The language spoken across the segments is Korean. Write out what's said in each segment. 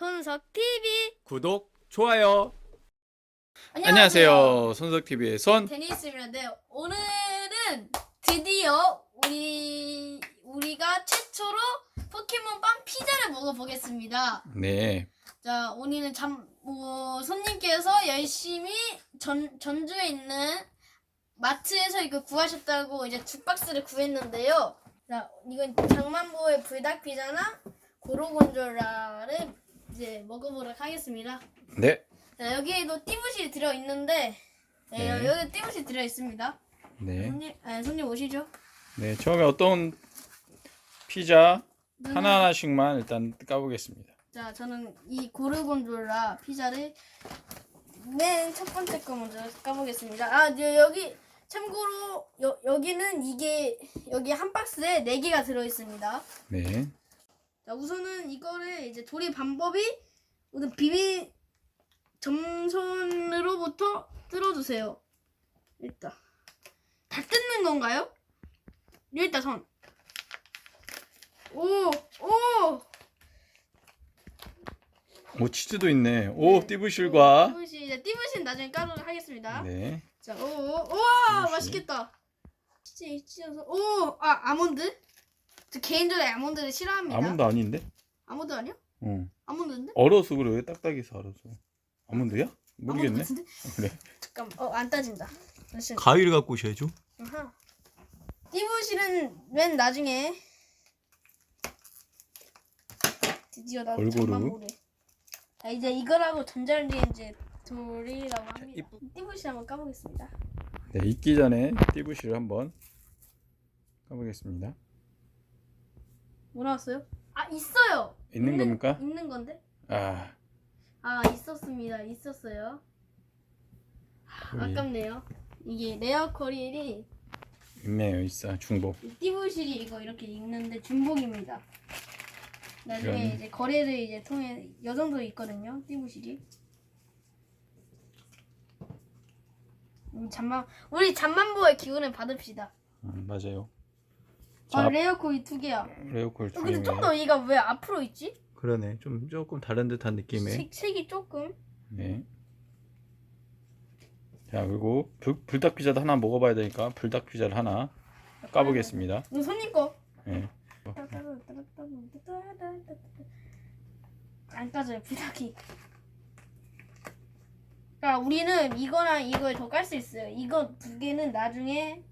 손석 TV. 구독, 좋아요. 안녕하세요. 손석 TV의 손. 데니스입니다. 네, 오늘은 드디어 우리 우리가 최초로 포켓몬 빵 피자를 먹어보겠습니다. 네, 자, 오늘은 잠 어, 손님께서 열심히 전 전주에 있는 마트에서 이거 구하셨다고 이제 두 박스를 구했는데요. 자, 이건 장만보의 불닭 피자랑 고로곤졸라를 이제 먹어보도록 하겠습니다. 네, 자, 여기에도 띠부실이 들어 있는데 네, 네. 여기 띠부실 들어 있습니다. 네, 손님, 아, 손님 오시죠. 네. 처음에 어떤 피자 저는- 하나 하나씩만 일단 까보겠습니다. 자, 저는 이 고르곤졸라 피자를 맨 첫 번째 거 먼저 까보겠습니다. 아, 네, 여기 참고로 여, 여기는 이게 여기 한 박스에 네 개가 들어 있습니다. 네, 자, 우선은 이거를 이제 조리 방법이 우선 비비 점선으로부터 뜯어주세요. 일단 다 뜯는 건가요? 일단 선. 오, 오. 오 치즈도 있네. 오 네. 띠부실과 띠부실 이제 띠부실 나중에 까도록 하겠습니다. 네, 자, 오, 오, 우와, 띠부실. 맛있겠다. 치즈, 치즈서, 오, 아, 아몬드? 저 개인적으로 아몬드를 싫어합니다. 아몬드 아닌데? 아몬드 아니야? 응. 아몬드인데? 얼어서 그래. 딱딱해서 얼어서. 아몬드야? 모르겠네. 아몬드 같은데? 그래. 잠깐, 어, 안 따진다. 잠시만. 가위를 갖고 오셔야죠. 아하. 띠부실은 맨 나중에 드디어 나도 골고루. 잠만 보래. 자 이제 이거라고 전자레인지 돌이라고 합니다. 띠부실 한번 까보겠습니다. 네, 익기 전에 띠부실을 한번 까보겠습니다. 뭐 나왔어요? 아 있어요. 있는 겁니까? 있는 건데? 아, 아 있었습니다. 있었어요. 우리 아깝네요. 이게 레어 코릴이 있네요. 있어. 중복. 띠부실이 이거 이렇게 읽는데 중복입니다. 나중에 이런. 이제 거래를 이제 통해 요 정도 있거든요. 띠부실이. 우리 잠만 우리 잠만보의 기운을 받읍시다. 음, 맞아요. 아 자, 레어 코일 두 개야. 레오콜 어, 근데 좀 더 얘가 왜 앞으로 있지? 그러네. 좀 조금 다른 듯한 느낌의. 색, 색이 조금. 네. 자 그리고 불, 불닭 피자도 하나 먹어봐야 되니까 불닭 피자를 하나 까보겠습니다. 이거 손님 거. 네. 안 까져요 불닭이. 그러니까 우리는 이거랑 이걸 더 깔 수 있어요. 이거 두 개는 나중에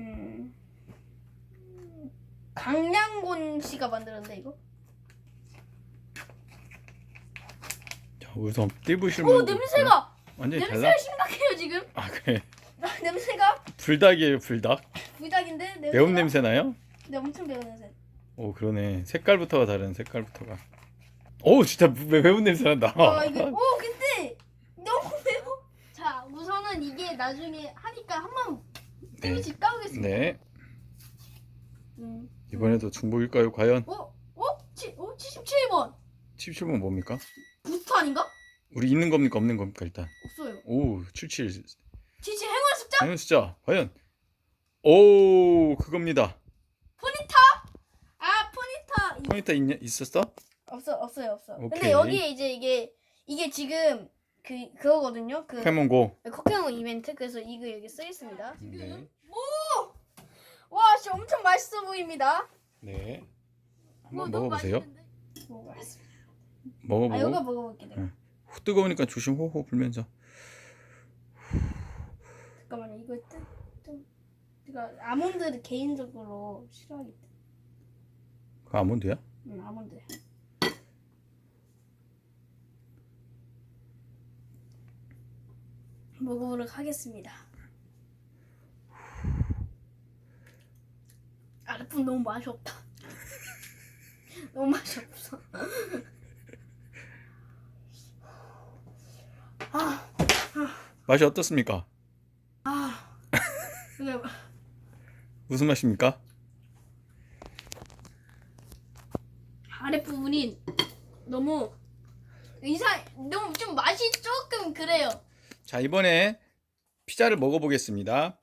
음 강량곤 씨가 만들었는데 이거. 자 우선 띠부실 오 냄새가 달라. 냄새가 심각해요 지금. 아 그래. 아, 냄새가 불닭이에요 불닭. 불닭인데 냄새가. 매운 냄새 나요? 네 엄청 매운 냄새. 오 그러네. 색깔부터가 다른 색깔부터가. 오 진짜 매, 매운 냄새 난다. 아 이게 오 근데 너무 매워. 자 우선은 이게 나중에 하니까 한번 네. 띠부치 까보겠습니다. 네. 음. 이번에도 중복일까요 과연? 어? 어? 치, 어? 77번 77번 뭡니까? 부스터 아닌가? 우리 있는 겁니까 없는 겁니까 일단. 없어요. 오 77. 77 행운 숫자? 당연 숫자 과연? 오 그겁니다. 포니타? 아 이- 포니타 있냐 있었어? 없어 없어요 없어. 근데 오케이. 여기에 이제 이게 이게 지금 그 그거거든요. 그 포켓몬고. 코케몬 이벤트 그래서 이거 여기 써 있습니다. 네. 와 진짜 엄청 맛있어 보입니다. 네. 뭐, 한번 너무 먹어보세요. 맛있는데? 먹어봤습니다. 먹어보고 아 이거 먹어볼게 내가. 응. 후 뜨거우니까 조심 호호 불면서. 잠깐만요 이거 좀, 좀 제가 아몬드를 개인적으로 싫어하기 때문에 그 아몬드야? 음, 아몬드 먹어보도록 하겠습니다 아르품 너무 맛이 없다 너무 맛이 없어 아, 맛이 어떻습니까? 아 이게 무슨 맛입니까? 아랫부분이 너무 이상 너무 좀 맛이 조금 그래요. 자, 이번에 피자를 먹어보겠습니다.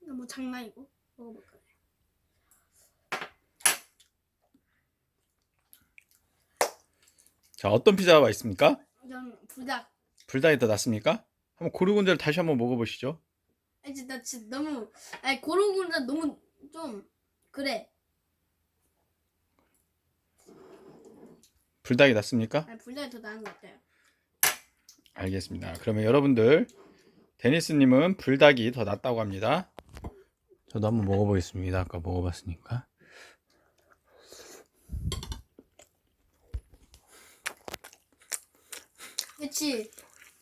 너무 뭐 장난이고 먹어볼까요? 자, 어떤 피자가 맛있습니까? 전 불닭. 불닭이 더 낫습니까? 한번 고르곤자를 다시 한번 먹어보시죠. 아니, 진짜, 진짜 너무 아니 고르곤자 너무 좀 그래. 불닭이 낫습니까? 아니 불닭이 더 나은 것 같아요. 알겠습니다. 그러면 여러분들 데니스님은 불닭이 더 낫다고 합니다. 저도 한번 먹어보겠습니다. 아까 먹어봤으니까. 그치?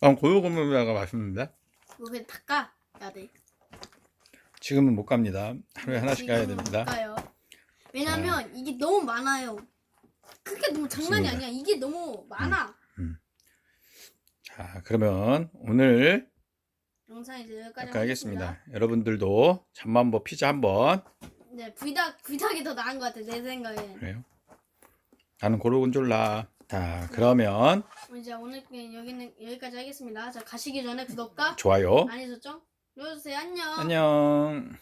아, 고요고무라가 맛있는데 그냥 닦아. 야 돼. 지금은 못 갑니다. 하루에 하나씩 가야 됩니다. 못 가요. 왜냐면 이게 너무 많아요. 그게 너무 장난이. 아니야. 이게 너무 많아. 자, 그러면 오늘 영상 이제 여기까지 여기까지 하겠습니다. 여러분들도 잠만보 피자 한번 네, 불닭 불닭이 더 나은 것 같아 내 생각에. 그래요. 나는 고르곤졸라. 자, 그러면 이제 오늘 게 여기는 여기까지 하겠습니다. 자 가시기 전에 구독과 좋아요. 알림 설정 눌러주세요. 안녕. 안녕.